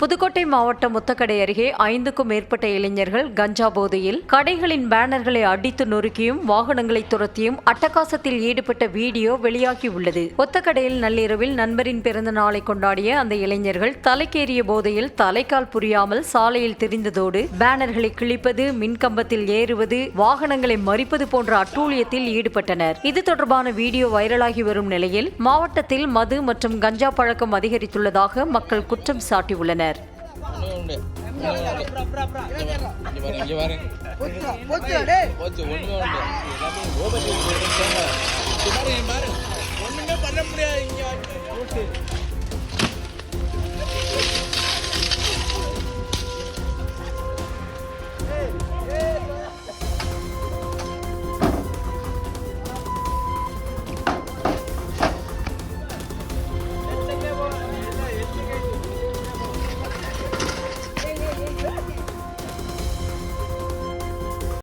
புதுக்கோட்டை மாவட்டம் முத்தக்கடை அருகே ஐந்துக்கும் மேற்பட்ட இளைஞர்கள் கஞ்சா போதையில் கடைகளின் பேனர்களை அடித்து நொறுக்கியும் வாகனங்களை துரத்தியும் அட்டகாசத்தில் ஈடுபட்ட வீடியோ வெளியாகியுள்ளது. ஒத்தக்கடையில் நள்ளிரவில் நண்பரின் பிறந்த நாளை கொண்டாடிய அந்த இளைஞர்கள் தலைக்கேறிய போதையில் தலைக்கால் புரியாமல் சாலையில் திரிந்ததோடு பேனர்களை கிழிப்பது மின்கம்பத்தில் ஏறுவது வாகனங்களை மறிப்பது போன்ற அட்டூழியத்தில் ஈடுபட்டனர். இது தொடர்பான வீடியோ வைரலாகி வரும் நிலையில் மாவட்டத்தில் மது மற்றும் கஞ்சா பழக்கம் அதிகரித்துள்ளதாக மக்கள் குற்றம் சாட்டியுள்ளனர். ஒண்ணு உண்டு இங்க பாருங்க இங்க பாருங்க போச்சு பாருங்க ஒண்ணுமே பண்ண முடியாது இங்க வந்து.